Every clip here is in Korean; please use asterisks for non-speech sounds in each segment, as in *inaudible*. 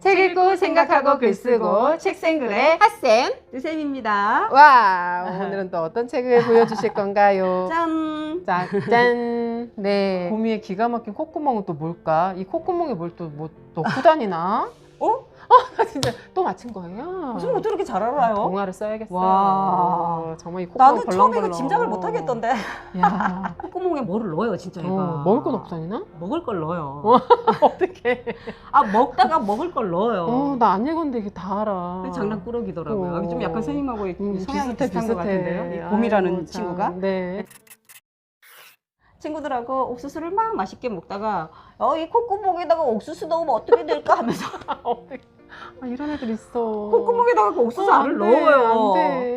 책 읽고 생각하고 글 쓰고 책생글의 핫쌤 느쌤입니다. 와 오늘은 또 어떤 책을 보여주실 건가요? *laughs* 짠! 자, 짠. 네. 고미의 기가 막힌 콧구멍은 또 뭘까? 이 콧구멍에 뭘 또 뭐 넣고 다니나? 어? 나 *laughs* 진짜 또 맞힌 거예요? 무슨 어떻게 이렇게 잘 알아요? 동화를 써야겠어요. 와. 이 나는 처음에. 이거 짐작을 못 하겠던데. 야, *laughs* 콧구멍에 뭐를 넣어요, 진짜 얘가. 어, 먹을 건 없다니나? 먹을 걸 넣어요. *laughs* 어. 어떻게? 아, 먹다가 먹을 걸 넣어요. 어, 나 안 읽었는데 이게 다 알아. 장난꾸러기더라고요. 어. 좀 약간 선생님하고 음, 성향이 비슷해, 비슷한 것 비슷해. 같은데요. 이 곰이라는 아이고, 참. 친구가. 네. 친구들하고 옥수수를 막 맛있게 먹다가 어, 이 콧구멍에다가 옥수수 넣으면 어떻게 될까 하면서? *laughs* 아, 이런 애들 있어. 콧구멍에다가 그 옥수수 어, 알을 안 돼, 넣어요. 안 돼.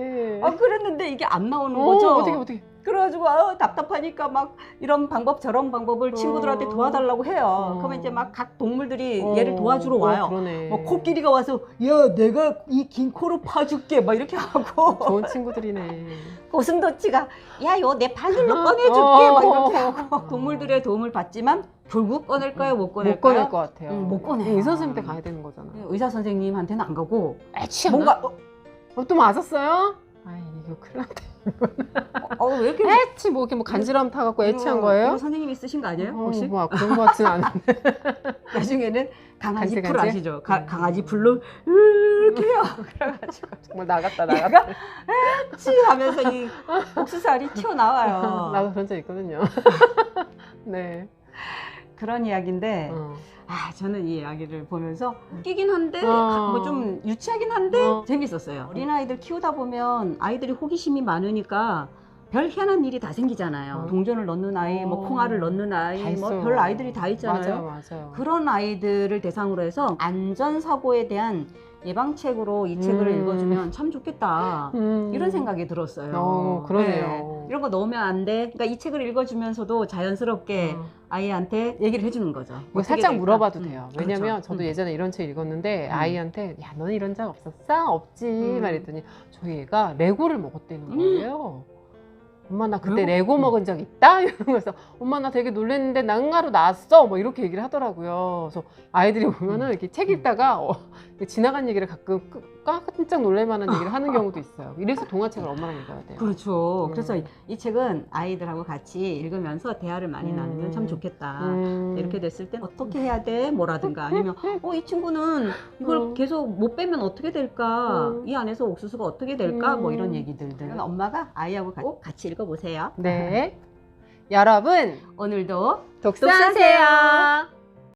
이게 안 나오는 어, 거죠. 어떻게 어떻게? 그래가지고 아, 답답하니까 막 이런 방법 저런 방법을 어. 친구들한테 도와달라고 해요. 어. 그러면 이제 막 각 동물들이 어, 얘를 도와주러 와요. 어, 그러네. 뭐 코끼리가 와서 야 내가 이 긴 코로 파줄게 막 이렇게 하고 좋은 친구들이네. 고슴도치가 야 요 내 바늘로 어, 꺼내줄게 어, 막 이렇게 어, 하고 어. 동물들의 도움을 받지만 결국 꺼낼까요 못 꺼낼까요? 못 꺼낼 것 같아요. 응, 못 꺼내요. 의사 선생님한테 가야 되는 거잖아. 의사 선생님한테는 안 가고 애취하나? 뭔가 어, 어, 또 맞았어요? 이거 큰일 났다. 어, 왜 이렇게 *laughs* 애취 뭐 이렇게 뭐 간지럼 타갖고 애취한 이거- 거예요? 이거 선생님이 쓰신 거 아니에요? 어, 혹시? 뭐 그런 거 같진 않은데. *laughs* 나중에는 강아지 간지, 풀 간지? 아시죠? 가- 음. 강아지 풀로 이렇게 해요. *laughs* 그래가지고 정말 나갔다 나갔다. 치 하면서 이 옥수수 알이 튀어나와요. 나도 그런 적 있거든요. 네. 그런 이야기인데 어. 아 저는 이 이야기를 보면서 웃기긴 한데 어. 뭐 좀 유치하긴 한데 어. 재밌었어요. 어린 아이들 키우다 보면 아이들이 호기심이 많으니까 별 희한한 일이 다 생기잖아요. 어. 동전을 넣는 아이, 뭐 어. 콩알을 넣는 다 아이, 뭐 있어요. 별 아이들이 다 있잖아요. 맞아요, 맞아요. 그런 아이들을 대상으로 해서 안전 사고에 대한 예방책으로 이 책을 음. 읽어주면 참 좋겠다. 음. 이런 생각이 들었어요. 어, 그러네요. 네. 이런 거 넣으면 안 돼. 그러니까 이 책을 읽어주면서도 자연스럽게 어. 아이한테 얘기를 해주는 거죠. 이거 어떻게 살짝 될까? 물어봐도 음, 돼요. 그렇죠. 왜냐면 저도 음. 예전에 이런 책 읽었는데 음. 아이한테 야 너는 이런 적 없었어? 없지 음. 말했더니 저희 애가 레고를 먹었다는 음. 거예요. 엄마 나 그때 레고? 레고 음. 먹은 적 있다? *laughs* 이러면서 엄마 나 되게 놀랬는데 난가로 나왔어 뭐 이렇게 얘기를 하더라고요. 그래서 아이들이 보면은 이렇게 책 읽다가 어, 지나간 얘기를 가끔 끄- 깜짝 놀랄 만한 얘기를 하는 경우도 있어요. 이래서 동화책을 엄마랑 읽어야 돼요. 그렇죠. 음. 그래서 이- 이 책은 아이들하고 같이 읽으면서 대화를 많이 음. 나누면 참 좋겠다. 음. 이렇게 됐을 땐 어떻게 해야 돼? 뭐라든가 *laughs* 아니면 어 이 친구는 이걸 음. 계속 못 빼면 어떻게 될까? 음. 이 안에서 옥수수가 어떻게 될까? 뭐 음. 이런 얘기들들 엄마가 아이하고 꼭 같이 읽어보세요. 네. 여러분 오늘도 독서하세요.